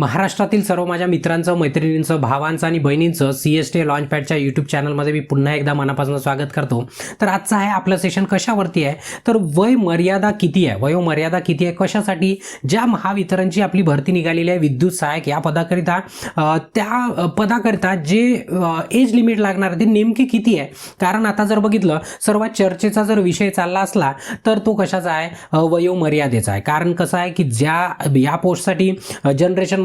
महाराष्ट्रातील सर्व माझ्या मित्रांचं मैत्रिणींचं भावांचं आणि बहिणींचं सी एस टी लॉन्चपॅडच्या यूट्यूब चॅनलमध्ये मी पुन्हा एकदा मनापासून स्वागत करतो. तर आजचं आहे आपलं सेशन कशावरती आहे? तर वय मर्यादा किती आहे? वयोमर्यादा किती आहे? कशासाठी? ज्या महावितरणची आपली भरती निघालेली आहे विद्युत सहायक या पदाकरिता त्या पदाकरिता जे एज लिमिट लागणार आहे ते नेमके किती आहे? कारण आता जर बघितलं सर्वात चर्चेचा जर विषय चालला असला तर तो कशाचा आहे? वयोमर्यादेचा आहे. कारण कसं आहे की ज्या या पोस्टसाठी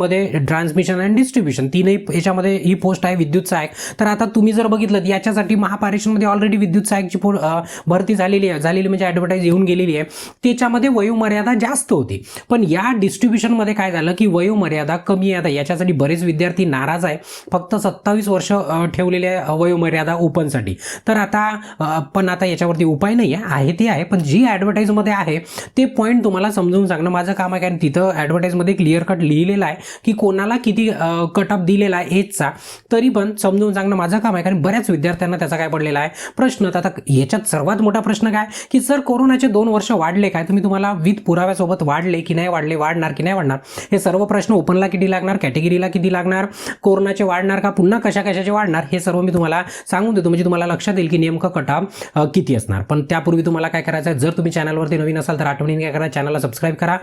जनरेशनमध्ये ट्रान्समिशन अँड डिस्ट्रीब्युशन तीनही याच्यामध्ये ही पोस्ट आहे विद्युत सहायक तर आता तुम्ही जर बघितलं याच्यासाठी महापारेषणमध्ये ऑलरेडी विद्युत सहायकची पो भरती झालेली आहे. झालेली म्हणजे ॲडव्हर्टाईज येऊन गेलेली आहे. त्याच्यामध्ये वयोमर्यादा जास्त होती. पण या डिस्ट्रीब्युशनमध्ये काय झालं की वयोमर्यादा कमी आहे. आता याच्यासाठी बरेच विद्यार्थी नाराज आहे. फक्त सत्तावीस वर्ष ठेवलेले आहे वयोमर्यादा ओपनसाठी तर आता पण आता याच्यावरती उपाय नाही आहे आहे ते आहे. पण जी ॲडव्हर्टाईजमध्ये आहे ते पॉईंट तुम्हाला समजून सांगणं माझं काम आहे. कारण तिथं ॲडव्हर्टाईजमध्ये क्लिअर कट लिहिलेलं आहे. की कोणाला किती कटअप दिलेला आहे एजचा तरी पण समजून सांगणं माझं काम आहे. कारण बऱ्याच विद्यार्थ्यांना त्याचा काय पडलेला आहे? प्रश्न तर आता याच्यात सर्वात मोठा प्रश्न काय? की सर कोरोनाचे दोन वर्ष वाढले काय? तुम्ही तुम्हाला विथ पुराव्यासोबत वाढले की नाही वाढले वाढणार की नाही वाढणार? हे सर्व प्रश्न ओपनला किती लागणार? कॅटेगरीला किती लागणार? कोरोनाचे वाढणार का? पुन्हा कशा कशाचे वाढणार? हे सर्व मी तुम्हाला सांगून देतो. म्हणजे तुम्हाला लक्षात येईल की नेमकं कटाप किती असणार. पण त्यापूर्वी तुम्हाला काय करायचं आहे? जर तुम्ही चॅनलवरती नवीन असाल तर आठवणीने काय करा? चॅनलला सबस्क्राईब करा.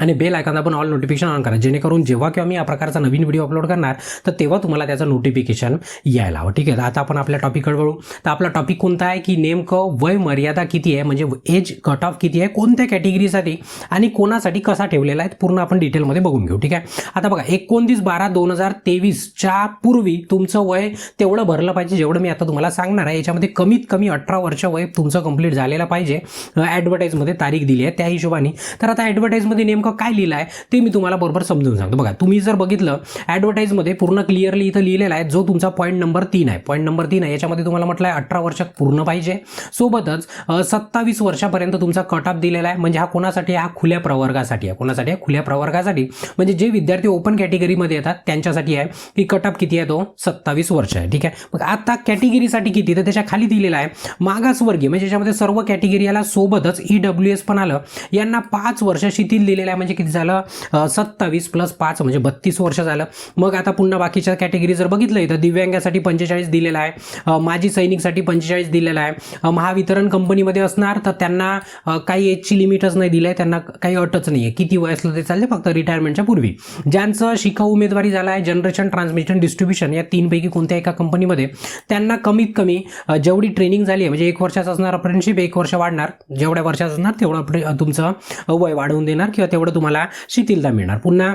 आणि बेल आयकॉन आपण ऑल नोटिफिकेशन ऑन करा. जेणेकरून जेव्हा किंवा मी या प्रकारचा नवीन व्हिडिओ अपलोड करणार तर तेव्हा तुम्हाला त्याचं नोटिफिकेशन यायला हवं. ठीक आहे? तर आता आपण आपल्या टॉपिककडे वळू. तर आपला टॉपिक कोणता आहे? की नेमकं वय मर्यादा किती आहे? म्हणजे एज कट ऑफ किती आहे? कोणत्या कॅटेगरीसाठी आणि कोणासाठी कसा ठेवलेला आहे? पूर्ण आपण डिटेलमध्ये बघून घेऊ. ठीक आहे? आता बघा एकोणतीस बारा दोन हजार तेवीसच्या पूर्वी तुमचं वय तेवढं भरलं पाहिजे जेवढं मी आता तुम्हाला सांगणार आहे. याच्यामध्ये कमीत कमी अठरा वर्ष वय तुमचं कंप्लीट झालेलं पाहिजे. ॲडव्हर्टाईजमध्ये तारीख दिली आहे. त्या हिशोबाने. तर आता ॲडव्हर्टाईजमध्ये नेमकं काय लिहिलं आहे ते मी तुम्हाला बरोबर समजून सांगतो. बघा तुम्ही जर बघितलं ॲडव्हर्टाईजमध्ये पूर्ण क्लिअरली इथं लिहिलेला आहे जो तुमचा पॉईंट नंबर तीन आहे. पॉईंट नंबर तीन आहे याच्यामध्ये तुम्हाला म्हटलं आहे अठरा वर्ष पूर्ण पाहिजे. सोबतच सत्तावीस वर्षापर्यंत तुमचा कट ऑफ दिलेला आहे. म्हणजे हा कोणासाठी हा खुल्या प्रवर्गासाठी आहे. कोणासाठी आहे? खुल्या प्रवर्गासाठी. म्हणजे जे विद्यार्थी ओपन कॅटेगरीमध्ये येतात त्यांच्यासाठी आहे की कट ऑफ किती आहे तो? सत्तावीस वर्ष आहे. ठीक आहे? मग आता कॅटेगरीसाठी किती? तर त्याच्याखाली दिलेला आहे मागासवर्गीय. म्हणजे याच्यामध्ये सर्व कॅटेगरी आला सोबतच ई डब्ल्यू एस पण आलं. यांना पाच वर्ष शिथिल दिलेलं आहे. म्हणजे किती झालं? सत्तावीस प्लस पाच म्हणजे बत्तीस वर्ष झालं. मग आता पुन्हा बाकीच्या कॅटेगरी जर बघितलं तर दिव्यांगासाठी पंचेचाळीस दिलेला आहे. माजी सैनिकसाठी पंचेचाळीस दिलेला आहे. महावितरण कंपनीमध्ये असणार तर त्यांना काही एजची लिमिटच नाही दिलं आहे त्यांना काही अटच नाही आहे किती वय असलं ते चालले फक्त रिटायरमेंटच्या पूर्वी. ज्यांचं शिकाऊ उमेदवारी झाला आहे जनरेशन ट्रान्समिशन डिस्ट्रीब्युशन या तीनपैकी कोणत्या एका कंपनीमध्ये त्यांना कमीत कमी जेवढी ट्रेनिंग झाली आहे म्हणजे एक वर्षाचं असणार अप्रेंटिसशिप एक वर्ष वाढणार. जेवढ्या वर्षाचं असणार तेवढं तुमचं वय वाढवून देणार किंवा तेवढं तुम्हाला शिथिलता मिळणार. पुन्हा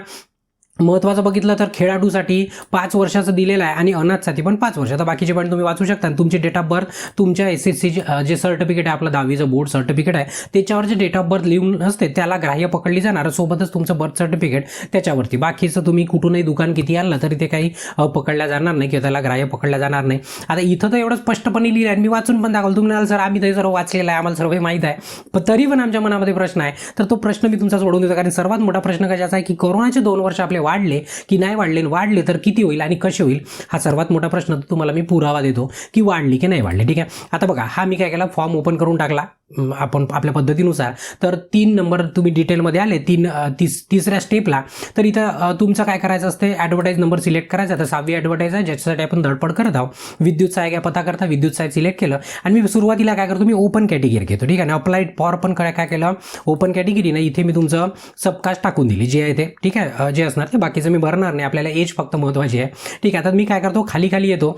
महत्त्वाचं बघितलं तर खेळाडूसाठी पाच वर्षाचं दिलेलं आहे आणि अनाथसाठी पण पाच वर्ष. आता बाकीचे पण तुम्ही वाचू शकता. तुमची डेट ऑफ बर्थ तुमच्या एस एस सी जे सर्टिफिकेट आहे आपलं दहावीचं बोर्ड सर्टिफिकेट आहे त्याच्यावर जे डेट ऑफ बर्थ लिहून असते त्याला ग्राह्य पकडली जाणार. सोबतच तुमचं बर्थ सर्टिफिकेट त्याच्यावरती. बाकीचं तुम्ही कुठूनही दुकान किती आणलं तरी ते काही पकडल्या जाणार नाही किंवा त्याला ग्राह्य पकडल्या जाणार नाही. आता इथं तर एवढं स्पष्टपणे लिहिलं आहे आणि मी वाचून पण दाखवलं. तुम्ही सर आम्ही तरी सर्व वाचलेलं आहे आम्हाला सर्व हे माहीत आहे. पण तरी पण आमच्या मनामध्ये प्रश्न आहे. तर तो प्रश्न मी तुमचा सोडून देतो. कारण सर्वात मोठा प्रश्न कशाचा आहे की कोरोनाचे दोन वर्ष आपले वाढले की नाही वाढले आणि वाढले तर किती होईल आणि कसे होईल? हा सर्वात मोठा प्रश्न तर तुम्हाला मी पुरावा देतो की वाढली की नाही वाढली. ठीक आहे? आता बघा हा मी काय केला? फॉर्म ओपन करून टाकला. आपण आपल्या पद्धतीनुसार. तर तीन नंबर तुम्ही डिटेलमध्ये आले तीन तीस तिसऱ्या स्टेपला तर इथं तुमचं काय करायचं असते? ॲडव्हर्टाईज नंबर सिलेक्ट करायचा. तर सहावी ॲडव्हर्टाईज आहे ज्याच्यासाठी आपण धडपड करत आहोत. विद्युत सहाय्य पता करता विद्युत सहाय्य सिलेक्ट केलं. आणि मी सुरुवातीला काय करतो? मी ओपन कॅटेगरी घेतो. ठीक आहे? आणि अप्लाइड फॉर पण काय काय केलं? ओपन कॅटेगरी ना इथे मी तुमचं सबकास्ट टाकून दिली. जे आहे ते. ठीक आहे? जे असणार ते. बाकीचं मी भरणार नाही. आपल्याला एज फक्त महत्त्वाची आहे. ठीक आहे? आता मी काय करतो? खाली खाली येतो.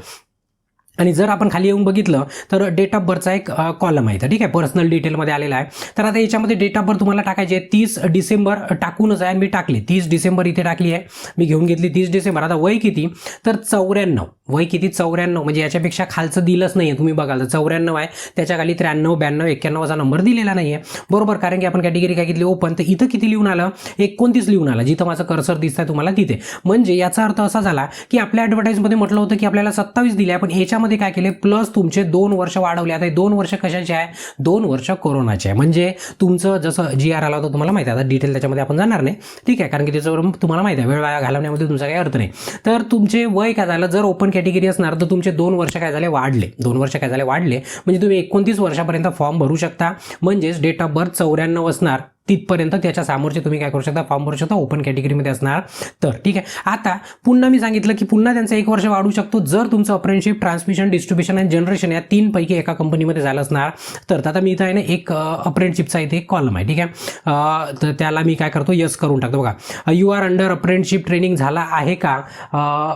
आणि जर आपण खाली येऊन बघितलं तर डेट ऑफ बर्थचा एक कॉलम आहे तर ठीक आहे? पर्सनल डिटेलमध्ये आलेला आहे. तर आता याच्यामध्ये डेट ऑफ बर्थ तुम्हाला टाकायचे आहे. तीस डिसेंबर टाकूनच आहे आणि मी टाकली. तीस डिसेंबर इथे टाकली आहे. मी घेऊन घेतली तीस डिसेंबर. आता वय किती? तर चौऱ्याण्णव. वय किती? चौऱ्याण्णव. म्हणजे याच्यापेक्षा खालचं दिलंच नाही आहे तुम्ही बघाल तर चौऱ्याण्णव आहे. त्याच्याखाली त्र्याण्णव ब्याण्णव एक्क्याण्णव असा नंबर दिलेला नाही आहे बरोबर कारण की आपण कॅटेगरी काय घेतली? ओपन तर इथं किती लिहून आलं? एकोणतीस लिहून आलं. जिथं माझं कर्सर दिसतंय तुम्हाला तिथे. म्हणजे याचा अर्थ असा झाला की आपल्या ॲडव्हर्टाईजमध्ये म्हटलं होतं की आपल्याला सत्तावीस दिले आहे. पण याच्यामध्ये काय केले प्लस तुमचे दोन वर्ष वाढवले. आता दोन वर्ष कशाचे आहे? दोन वर्ष कोरोनाचे आहे. म्हणजे तुमचं जसं जी आर आला होता तुम्हाला माहिती आहे. आता डिटेल त्याच्यामध्ये आपण जाणार नाही. ठीक आहे. कारण की त्याच्यावर तुम्हाला माहिती आहे. वेळ वाया घालवण्यामध्ये तुमचा काही अर्थ नाही. तर तुमचे वय काय झालं? जर ओपन कॅटेगरी असणार तर तुमचे दोन वर्ष काय झाले वाढले. दोन वर्ष काय झाले वाढले. म्हणजे तुम्ही एकोणतीस वर्षापर्यंत फॉर्म भरू शकता. म्हणजेच डेट ऑफ बर्थ चौऱ्याण्णव असणार. तिथपर्यंत त्याच्या समोरचे तुम्ही काय करू शकता? फॉर्म भरू शकता. ओपन कॅटेगरीमध्ये असणार. तर ठीक आहे. आता पुन्हा मी सांगितलं की पुन्हा त्यांचं एक वर्ष वाढू शकतो. जर तुमचं अप्रेंटशिप ट्रान्समिशन डिस्ट्रीब्युशन आणि जनरेशन या तीनपैकी एका कंपनीमध्ये झालं असणार तर आता मी इथं आहे ना एक अप्रेंटशिपचा इथे एक कॉलम आहे. ठीक आहे? तर त्याला मी काय करतो? यस करून टाकतो. बघा. You are under apprenticeship training झाला आहे का?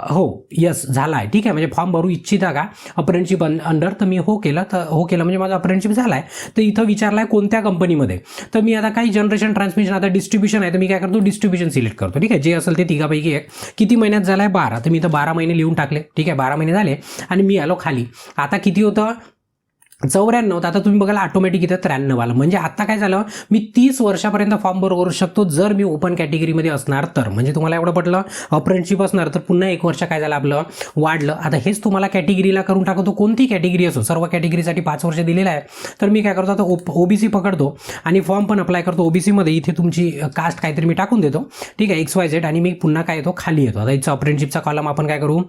हो. यस झाला आहे. ठीक आहे? म्हणजे फॉर्म भरू इच्छिता का? अप्रेंटशिप अंडर तर मी हो केलं. तर हो केलं म्हणजे माझा अप्रेंटशिप झाला आहे तर इथं विचारलं आहे कोणत्या कंपनीमध्ये तर मी आता काही जनरेशन ट्रान्समिशन आता डिस्ट्रीब्युशन आहे तर मी काय करतो? डिस्ट्रीब्युशन सिलेक्ट करतो ठीक आहे? जे असेल ते तिघापैकी एक. किती महिन्यात झाला आहे बारा. तर मी इथं बारा महिने लिहून टाकले ठीक आहे? बारा महिने झाले आणि मी आलो खाली. आता किती होतं? चौऱ्याण्णव तर आता तुम्ही बघायला ऑटोमॅटिक इथं त्र्याण्णव आलं म्हणजे आता काय झालं? मी तीस वर्षापर्यंत फॉर्म भर करू शकतो जर मी ओपन कॅटेगरीमध्ये असणार तर. म्हणजे तुम्हाला एवढं पटलं? अप्रेंटशिप असणार तर पुन्हा एक वर्ष काय झालं आपलं? वाढलं. आता हेच तुम्हाला कॅटेगरीला करून टाकतो. कोणती कॅटेगरी असो सर्व कॅटेगरीसाठी पाच वर्ष दिलेलं आहे तर मी काय करतो? आता ओ ओबीसी पकडतो आणि फॉर्म पण अप्लाय करतो ओबीसीमध्ये इथे तुमची कास्ट काहीतरी मी टाकून देतो. ठीक आहे एक्स वाय झेड आणि मी पुन्हा काय येतो? खाली येतो. आता इथं अप्रेंटशिपचा कॉलम आपण काय करू?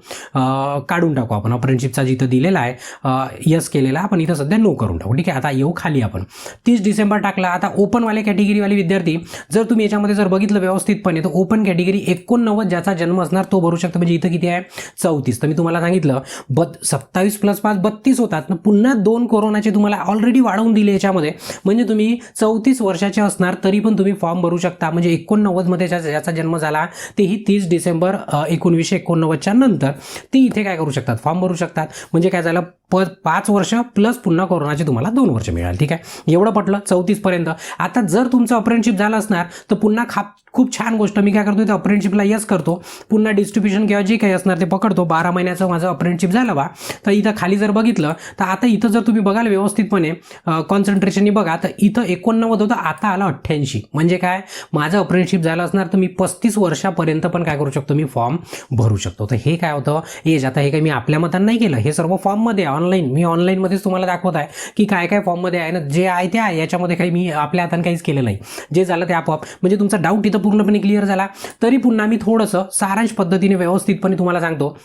काढून टाकू आपण. अप्रेंटशिपचा जिथं दिलेला आहे यस केलेला. आपण इथं सध्या नो करून टाकू. ठीक आहे आता येऊ खाली आपण. तीस डिसेंबर टाकला आता ओपनवाले कॅटेगरीवाले विद्यार्थी जर तुम्ही याच्यामध्ये जर बघितलं व्यवस्थितपणे तर ओपन कॅटेगरी एकोणनव्वद ज्याचा जन्म असणार तो भरू शकतो. म्हणजे इथं किती आहे? चौतीस. तर मी तुम्हाला सांगितलं बत सत्तावीस प्लस पाच बत्तीस होतात. पुन्हा दोन कोरोनाचे तुम्हाला ऑलरेडी वाढवून दिले याच्यामध्ये. म्हणजे तुम्ही चौतीस वर्षाचे असणार तरी पण तुम्ही फॉर्म भरू शकता. म्हणजे एकोणनव्वदमध्ये ज्याचा जन्म झाला तेही तीस डिसेंबर एकोणवीसशे एकोणनव्वदच्या नंतर. ती इथे काय करू शकतात? फॉर्म भरू शकतात. म्हणजे काय झालं? प पाच वर्ष प्लस पुन्हा कोरोनाचे तुम्हाला दोन वर्ष मिळाल ठीक आहे? एवढं पटलं चौतीसपर्यंत आता जर तुमचं अप्रेंटशिप झालं असणार तर पुन्हा खाप खूप छान गोष्ट. मी काय करतो ते अप्रेंटशिपला यस करतो. पुन्हा डिस्ट्रीब्युशन किंवा जे काही असणार ते पकडतो. बारा महिन्याचं माझं अप्रेंटशिप झालं बा. तर इथं खाली जर बघितलं तर आता इथं जर तुम्ही बघाल व्यवस्थितपणे कॉन्सन्ट्रेशननी बघा तर इथं एकोणनव्वद होतं आता आलं अठ्ठ्याऐंशी. म्हणजे काय? माझं अप्रेंटशिप झालं असणार तर मी पस्तीस वर्षापर्यंत पण काय करू शकतो? मी फॉर्म भरू शकतो. तर हे काय होतं? एज आता हे काही मी आपल्या मतानं नाही केलं. हे सर्व फॉर्ममध्ये ऑनलाईन मी ऑनलाईनमध्येच तुम्हाला दाखवत आहे की काय काय फॉर्ममध्ये आहे ना जे आहे ते आहे. याच्यामध्ये काही मी आपल्या हाताने काहीच केलं नाही. जे झालं ते आपोआप. म्हणजे तुमचा डाऊट इथं पूर्णपणे क्लिअर झाला. तरी पुन्हा मी थोडंसं सारांश पद्धतीने व्यवस्थितपणे तुम्हाला सांगतो.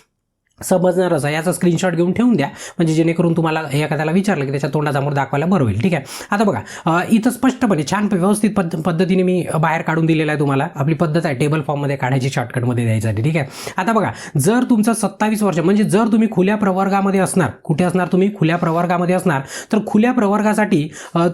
समजणारच आहे. याचा स्क्रीनशॉट घेऊन ठेवून द्या. म्हणजे जेणेकरून तुम्हाला एखाद्याला विचारलं की त्याच्या तोंडासमोर दाखवायला बरं होईल. ठीक आहे? आता बघा इथं स्पष्टपणे छान व्यवस्थित पद्ध पद्धतीने मी बाहेर काढून दिलेलं आहे तुम्हाला. आपली पद्धत आहे टेबल फॉर्ममध्ये काढायची शॉर्टकटमध्ये द्यायसाठी. ठीक आहे? आता बघा जर तुमचं सत्तावीस वर्ष म्हणजे जर तुम्ही खुल्या प्रवर्गामध्ये असणार कुठे असणार तुम्ही? खुल्या प्रवर्गामध्ये असणार. तर खुल्या प्रवर्गासाठी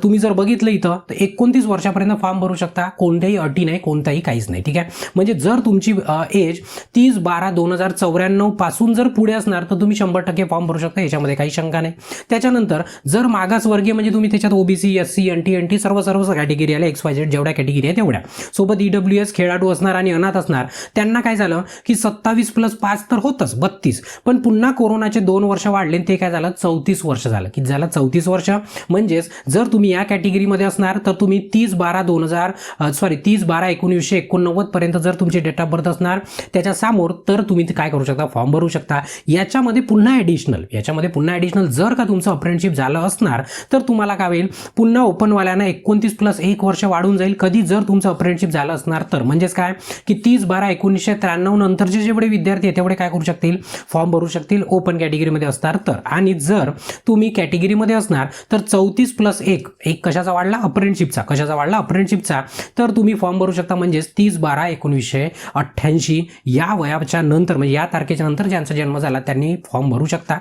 तुम्ही जर बघितलं इथं तर एकोणतीस वर्षापर्यंत फॉर्म भरू शकता. कोणत्याही अटी नाही कोणताही काहीच नाही. ठीक आहे? म्हणजे जर तुमची एज तीस बारा दोन हजार चौऱ्याण्णवपासून जर पुढे असणार तर तुम्ही शंभर टक्के फॉर्म भरू शकता याच्यामध्ये काही शंका नाही. त्याच्यानंतर जर मागासवर्गीय म्हणजे तुम्ही त्याच्यात OBC S C N T N T सर्व सर्व कॅटेगरी आल्या एक्स वाय झेड जेवढ्या कॅटेगरी आहे तेवढ्या. सोबत ईडब्ल्यू एस खेळाडू असणार आणि अनाथ असणार त्यांना काय झालं की सत्तावीस प्लस पाच तर होतच बत्तीस. पण पुन्हा कोरोनाचे दोन वर्ष वाढले ते काय झालं? चौतीस वर्ष झालं. किती झालं? चौतीस वर्ष. म्हणजेच जर तुम्ही या कॅटेगरीमध्ये असणार तर तुम्ही तीस बारा दोन हजार सॉरी तीस बारा एकोणीसशे एकोणनव्वद पर्यंत जर तुमची डेट ऑफ बर्थ असणार त्याच्यासमोर तर तुम्ही ते काय करू शकता? फॉर्म भरू शकता. याच्यामध्ये पुन्हा ॲडिशनल याच्यामध्ये पुन्हा ॲडिशनल जर का तुमचं अप्रेंटशिप झालं असणार तर तुम्हाला काय होईल? पुन्हा ओपनवाल्यांना एकोणतीस प्लस एक वर्ष वाढून जाईल. कधी जर तुमचं अप्रेंटशिप झालं असणार तर. म्हणजेच काय? की तीस बारा एकोणीसशे त्र्याण्णव नंतरचे जेवढे विद्यार्थी आहेत तेवढे काय करू शकतील? फॉर्म भरू शकतील ओपन कॅटेगरीमध्ये असणार तर. आणि जर तुम्ही कॅटेगरीमध्ये असणार तर चौतीस प्लस एक एक कशाचा वाढला? अप्रेंटशिपचा कशाचा वाढला? अप्रेंटशिपचा तर तुम्ही फॉर्म भरू शकता म्हणजेच तीस बारा एकोणीसशे अठ्ठ्याऐंशी. या वयाच्या नंतर म्हणजे या तारखेच्या नंतर ज्यांचा जन्म झाला त्यांनी फॉर्म भरू शकता.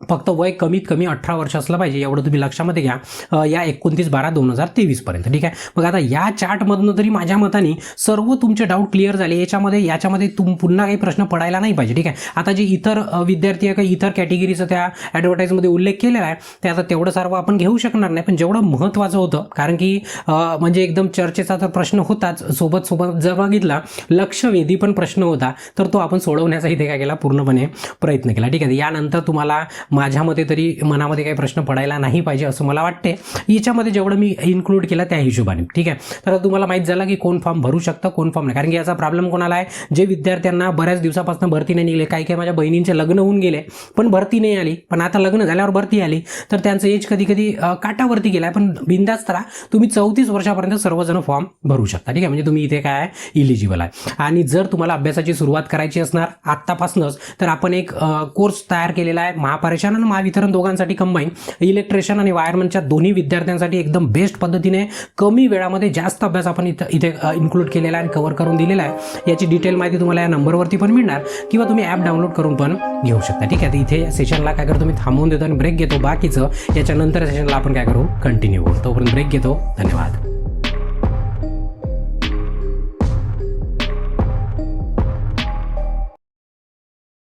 फक्त वय कमीत कमी अठरा वर्ष असलं पाहिजे एवढं तुम्ही लक्षामध्ये घ्या. या एकोणतीस बारा दोन हजार तेवीसपर्यंत ठीक आहे? मग आता या चार्टमधनं तरी माझ्या मताने सर्व तुमचे डाऊट क्लिअर झाले. याच्यामध्ये याच्यामध्ये तुम पुन्हा काही प्रश्न पडायला नाही पाहिजे ठीक आहे? आता जे इतर विद्यार्थी आहे काही इतर कॅटेगरीचा त्या ॲडव्हर्टाईजमध्ये उल्लेख केलेला आहे ते आता तेवढं सर्व आपण घेऊ शकणार नाही. पण जेवढं महत्त्वाचं होतं कारण की म्हणजे एकदम चर्चेचा तर प्रश्न होताच. सोबत सोबत जर बघितला लक्षवेधी पण प्रश्न होता. तर तो आपण सोडवण्याचा इथे काय केला? पूर्णपणे प्रयत्न केला ठीक आहे? यानंतर तुम्हाला माझ्या मते तरी मनामध्ये काही प्रश्न पडायला नाही पाहिजे असं मला वाटते याच्यामध्ये जेवढं मी इन्क्लूड केलं त्या हिशोबाने. ठीक आहे? तर तुम्हाला माहीत झालं की कोण फॉर्म भरू शकतं कोण फॉर्म नाही. कारण की याचा प्रॉब्लेम कोणाला आहे? जे विद्यार्थ्यांना बऱ्याच दिवसापासून भरती नाही निघले. काही काही माझ्या बहिणींचे लग्न होऊन गेले पण भरती नाही आली. पण आता लग्न झाल्यावर भरती आली. तर त्यांचं एज कधी कधी काटावरती गेला पण बिंदास्त राहा तुम्ही चौतीस वर्षापर्यंत सर्वजण फॉर्म भरू शकता. ठीक आहे? म्हणजे तुम्ही इथे काय इलिजिबल आहे. आणि जर तुम्हाला अभ्यासाची सुरुवात करायची असणार आत्तापासूनच तर आपण एक कोर्स तयार केलेला आहे. महापारेषण आणि महावितरण दोघांसाठी कंबाईन इलेक्ट्रिशियन आणि वायरमनच्या दोन्ही विद्यार्थ्यांसाठी एकदम बेस्ट पद्धतीने कमी वेळामध्ये जास्त अभ्यास आपण इथं इथे इन्क्लूड केलेला आहे आणि कव्हर करून दिलेला आहे. याची डिटेल माहिती तुम्हाला या नंबरवरती पण मिळणार किंवा तुम्ही ॲप डाउनलोड करून पण घेऊ शकता. ठीक आहे तर इथे या सेशनला काय करतो मी थांबवून देतो आणि ब्रेक घेतो. बाकीचं याच्यानंतर सेशनला आपण काय करू कंटिन्यू करू तोपर्यंत ब्रेक घेतो. धन्यवाद.